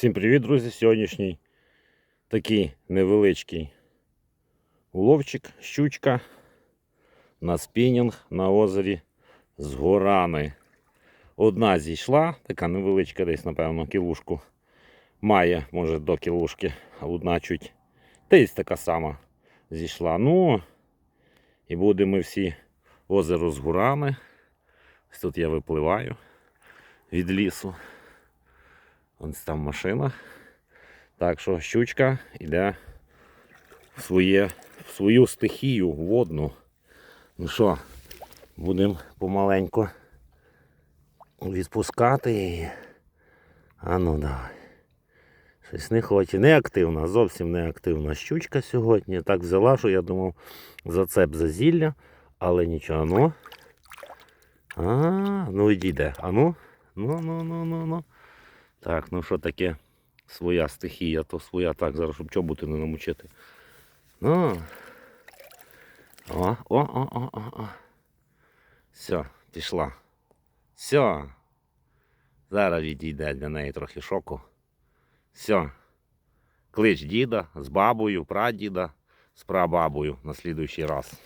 Всім привіт, друзі! Сьогоднішній такий невеличкий уловчик, щучка на спінінг на озері з горани. Одна зійшла, така невеличка, десь, напевно, кілушку. Має, може, до кілушки, а одна чуть. Десь така сама зійшла. Ну, і будемо всі озеро з горами. Ось тут я випливаю від лісу. Ось там машина. Так що щучка йде в, своє, в свою стихію водну. Ну що, будемо помаленьку відпускати її. А ну давай. Щось не хоче. Неактивна, зовсім неактивна щучка сьогодні. Так взяла, що я думав зацеп за зілля, але нічого. Ну. А, ну відійде. А ну. Ну, ну, ну, ну, ну. Так, ну що таке своя стихія, то своя так, зараз, щоб чоботи не намучити. Ну. О, о, о, о, о, о. Все, пішла. Все. Зараз відійде для неї трохи шоку. Все. Клич діда з бабою, прадіда, з прабабою на слідуючий раз.